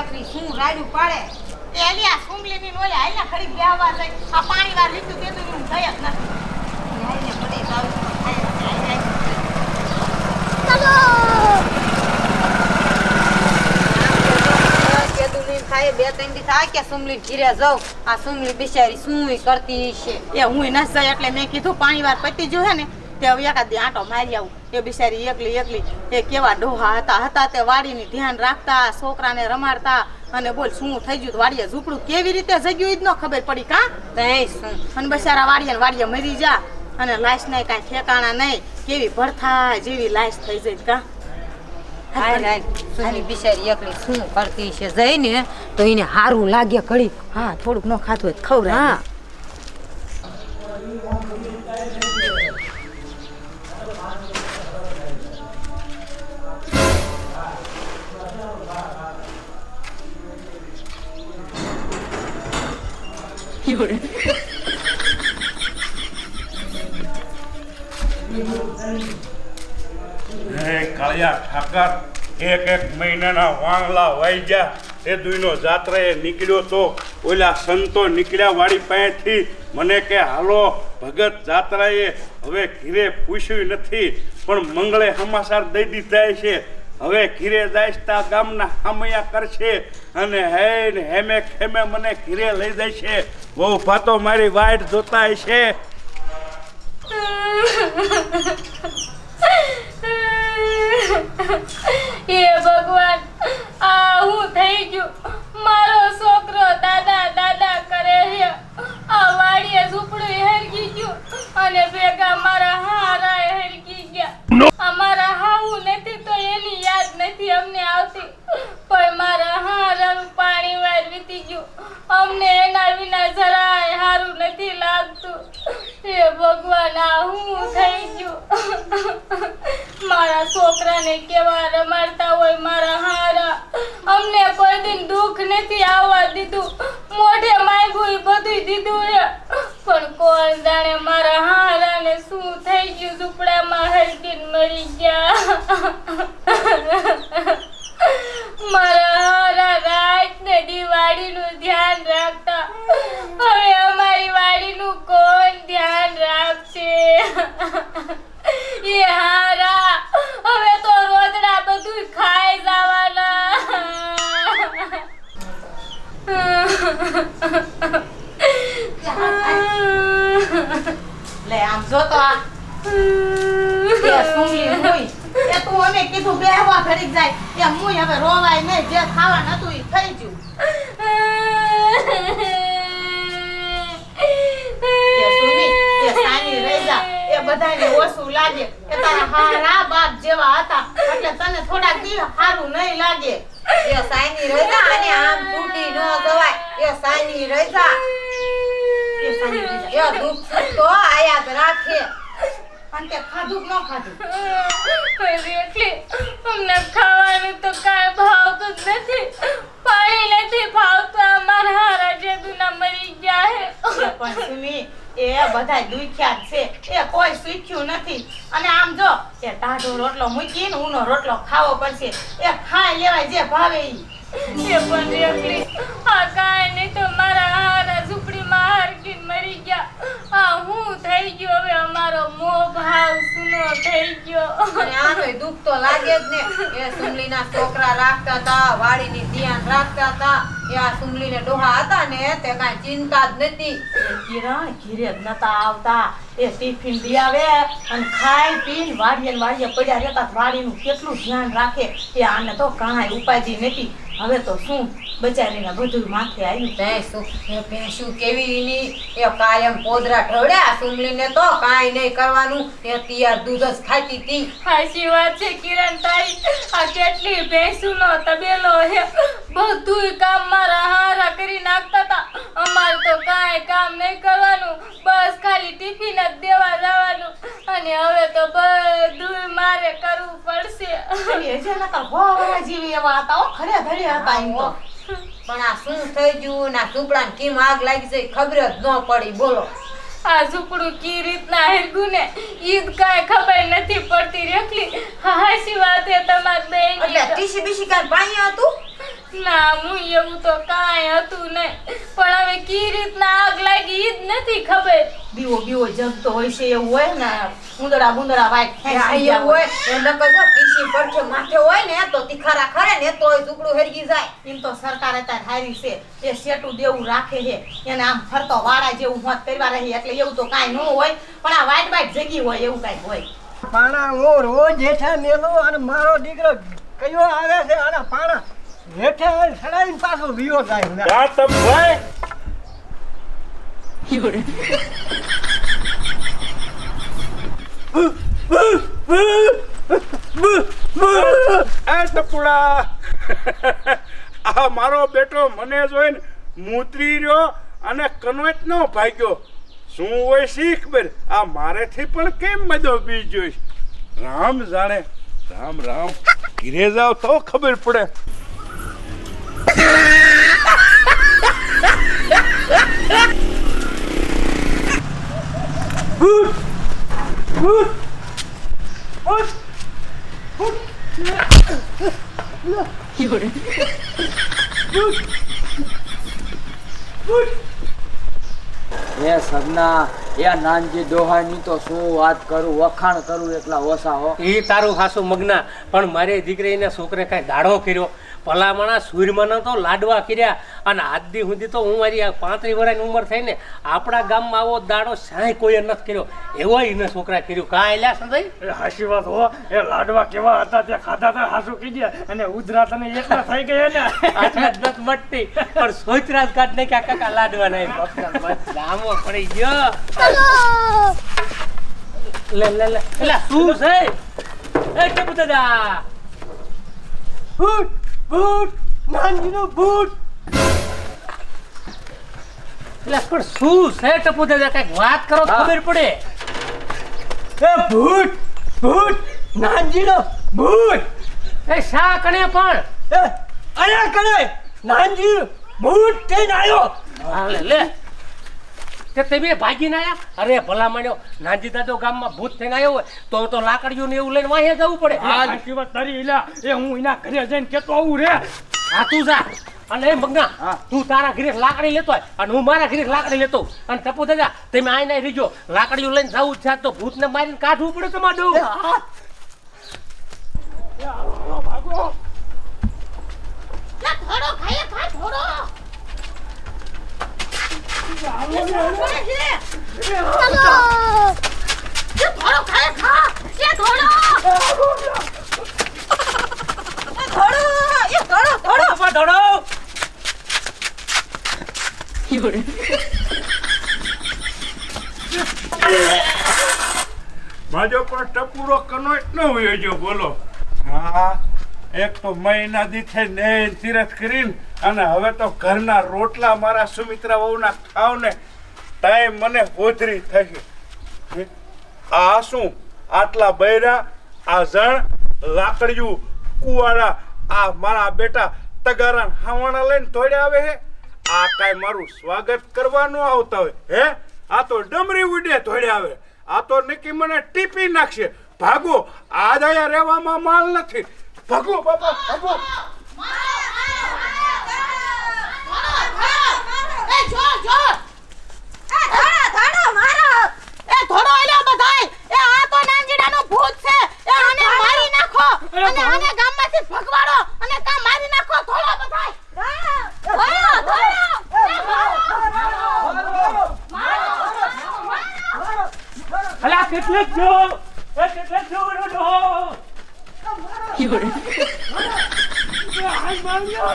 એકલી શું રાડ્યું પાડે? એલી આ સુમલીની નોય આઈને ખડી બેહવા જાય. આ પાણી વાર લીધું તો હું થઈ જ નથી જાય. કીધું નહીં થાય બે ત્રણ દિવસ આ કે સુમલી ઘીરે જાઉં? આ સુમલી બિચારી શું કરતી છે એ હું ના જાય એટલે મેં કીધું પાણી વાર પતી જો હે ને તે એકાદ આંટો મારી આવું એ બિચારી એકલી એકલી એ કેવા ડોહા હતા હતા તે વાડીની ધ્યાન રાખતા છોકરાને રમાડતા અને બોલ શું થઈ ગયું? વાડીએ ઝૂપડું કેવી રીતે જગ્યું જ ન ખબર પડી કા? તઈ શું? અને બિચારા વાડીએ વાડીએ મરી જા અને લાશ નહીં કાંઈ ઠેકાણા નહીં. કેવી ભરથા જેવી લાશ થઈ જાય કા? સુમલી બિચારી એકલી શું કરતી છે? જઈને તો એને સારું લાગે ઘડી હા થોડુંક ન ખાતું હોય તો ખવડાય હે કાળિયા ઠાકર, એક એક મહિનાના વાંગલા વાઈ ગયા એ દુઈનો જાત્રાએ નીકળ્યો તો ઓલા સંતો નીકળ્યા વાળી પાસેથી મને કે, હાલો, ભગત જાત્રાએ હવે ઘીરે પૂછ્યું નથી, પણ મંગળે સમાચાર દઈ દીધા છે. હવે ઘીરે દાયસ્તા ગામના હામૈયા કરશે અને હે ને હેમે ખેમે મને ઘીરે લઈ દેશે બહુ ભાતો મારી વાઈટ જોતા છે હે ભગવાન આ હું થઈ ગયું મારો છોકરો દાદા દાદા કરે છે આ વાડીએ ઝૂંપડું હરગી ગયું અને ભેગા મારા હારા હરગી ગયા અમારા હાવું નથી તો એની યાદ નથી અમને આવતી પણ મારા હારાનું પાણી વાર વીતી ગયું અમને એના વિના જરાય સારું નથી લાગતું હે ભગવાન આ હું થઈ ગયું મારા છોકરાને કેવા રમાડતા હોય મારા હારા અમને કોઈ દિન દુઃખ નથી આવવા દીધું. મોઢે માંગ્યું બધું દીધું છે. પણ કોણ જાણે મારા હારાને શું થઈ ગયું ઝૂંપડામાં હલકીન મરી ગયા. લે, આમ જો તો આ. એ સુમલી હોય. એ તું અમે કીધું બેહવા ઘડીક જાય. એ મુય હવે રોવાય નહીં. જે ખાવા નતું ઈ થઈ ગયું. એ એ એ બધાને ઓછું લાગે કે તારા હારા બાપ જેવા હતા. એટલે તને થોડાક દી સારું નહીં લાગે. એ સાયની રજા અને આમ તૂટી ન જવાય. એ સાયની રજા એ બધા દુખ્યા છે એ કોઈ શીખ્યું નથી અને આમ જો કે ટાઢો રોટલો મૂકીને ઊનો રોટલો ખાવો પડશે એ ખાઈ લેવાય જે ભાવે એ પણ રેખલી આ કાંઈ નહીં તો મારા હારા ઝૂંપડીમાં હારકીને મરી ગયા આ હું થઈ ગયો હવે અમારો મોહ ભાવ સુનો થઈ ગયો. અને આનોય દુઃખ તો લાગે જ ને. એ સુમલીના છોકરા રાખતા હતા વાડીની ધ્યાન રાખતા હતા. એ આ સુમલીને ડોહા હતા ને તે કાંઈ ચિંતા જ નથી. એ કિરણ ઘીરે જ નતા આવતા. એ ટિફિન લઈ આવે અને ખાઈ પીને વાડીએ ને વાડીએ પડ્યા રહેતા વાડીનું કેટલું ધ્યાન રાખે. એ આને તો કાંઈ ઉપાધિ નથી. હવે તો શું? બચારીને બધું માથે આવ્યું તે શું? ભેંસું કેવી ની એ કાયમ પોદરા ઠવડ્યા સુમલીને તો કાંઈ નહીં કરવાનું. એ તૈયાર દૂધ જ ખાતી હતી સાચી વાત છે કિરણ તારી આ કેટલી ભેંસુનો તબેલો હે બધુંય કામ મારા હારા કરી નાખતા હતા અમારે તો કાંઈ કામ નહીં કરવાનું બસ ખાલી ટિફિન જ દેવા જવાનું અને હવે તો બધુંય મારે કરવું પડશે એ જે નકર ભોવરા જેવી એવા હતા ઓ ખરે ધરે હતા એમ તો. પણ આ શું થઈ ગયું ના ઝૂંપડાને કેમ આગ લાગી જઈ ખબર જ ન પડી બોલો. આ ઝૂંપડું કી રીતના હેરગું ને ઈદ કાંઈ ખબર નથી પડતી રેખલી. હાસી વાત એ તમાર બેન એટલે ટીસી બીસી કાંઈ પાણી હતું? ના હું એવું તો કાંઈ હતું નહીં. પણ હવે કી રીતના આગ લાગી ઈદ નથી ખબર. દીવો બીવો જમતો હોય છે એવું હોય ને ઉંદરા બુંદરા વાઈટ એ ખેંચી આયા ગયા હોય. એ નકર જો ટીસી પડખે માથે હોય ને તો તીખારા ખરે ને તો ઝૂકડું હેરગી જાય. એમ તો સરકાર અત્યારે હારી છે. એ શેટું દેવું રાખે છે. એને આમ ફરતો વાળા જેવું મત કરવા રહી એટલે એવું તો કાંઈ ન હોય પણ આ વાઈટ વાઈટ જગી હોય એવું કાંઈ હોય. પાણા હું રોજ હેઠે મેલો અને મારો દીકરો કયો આવે છે અને પાણા હેઠે સડાઈને પાછો વિયો જાય. ને. જા તમ ટપુડા. આ મારો બેટો મને જોઈને મૂતરી રહ્યો અને કન્વેટ નો ભાગ્યો. શું હોય શીખ બેન? આ મારેથી પણ કેમ બધો બી જોઈશ? રામ જાણે. રામ રામ. ઘીરે જાવ તો ખબર પડે. એ સગના એ નાનજી દોહાની તો શું વાત કરું, વખાણ કરું એટલા ઓછા હો. એ તારું ખાસું મગના, પણ મારી દીકરીને છોકરે કાંઈ દાડો કર્યો ભલામણા સૂર્યમાના તો લાડવા કર્યા અને આજથી સુધી તો હું મારી પાંત્રીસ વર્ષની ઉંમર થઈ ને આપણા ગામમાં આવો દાડો સાંય કોઈએ નથી કર્યો. એવો એને છોકરા કર્યું. કાંઈ લ્યા સંદાઈ એ હાચી વાત હો. એ લાડવા કેવા હતા તે ખાધા હતા હાસુ કીધે અને ઉધરા તને એકલા થઈ ગયા ને. આટલા નથી મટતી પણ સોચરાજ કાઢ ને કાકા કાકા લાડવા નહીં લાંબો પડી ગયો. લે લે લે. એલા શું છે? એ કે બધા બૂટ બૂટ નાનજીનો બૂટ. એટલે પણ શું છે ટપુ દાદા કંઈક વાત કરો તો ખબર પડે? એ ભૂત ભૂત નાનજીનો ભૂત એ શા કણે પણ? એ અરે કણે નાનજી ભૂત થઈને આવ્યો લે. તે તમે ભાગીને આયા? અરે ભલા માન્યો નાનજી દાદો ગામમાં ભૂત થઈને આવ્યો હોય તો તો લાકડીઓ ને એવું લઈને વાહે જવું પડે. હાચી વાત તારી ઈલા એ હું એના ઘરે જઈને કેતો આવું રે. હા તું જા. અને એ મગના તું તારા ઘરે લાકડી લેતો હોય અને હું મારા ઘરે લાકડી લેતો અને ટપુ દાદા તમે આઈને રીજો લાકડીઓ લઈને જવું છે તો ભૂતને મારીને કાઢવું પડે તમારું. થોડો માજો પણ ટપુરો કનોટ ન હોય જો બોલો. હા, એક તો મહિના દીઠે ને તીરથ કરીને અને હવે તો ઘરના રોટલા મારા સુમિત્રા વહુના ખાવ ને ટાઈમ મને હોજરી થઈ આ શું? આટલા બૈરા, આ જણ લાકડિયું, કુવાડા, આ મારા બેટા તગારા હાવાણા લઈને તોડ્યા આવે હે? આ કાંઈ મારું સ્વાગત કરવાનું આવતા હોય. હે? આ તો ડમરી ઉડે તોડ્યા આવે. આ તો નક્કી મને ટીપી નાખશે. ભાગો, આ દયા રહેવામાં માલ નથી. ભાગો, બાપા, ભાગો. જો જો. એ થોડો થોડો મારો. એ થોડો એલો બધાય. એ આ તો નાંજીડાનો ભૂત છે. એ આને મારી નાખો. અને આને ગામમાંથી ભગવાડો અને કા મારી નાખો થોડો બધાય. થોડો થોડો અલા કેટલે જો એ કેટલે જો ડો હાય માર્યો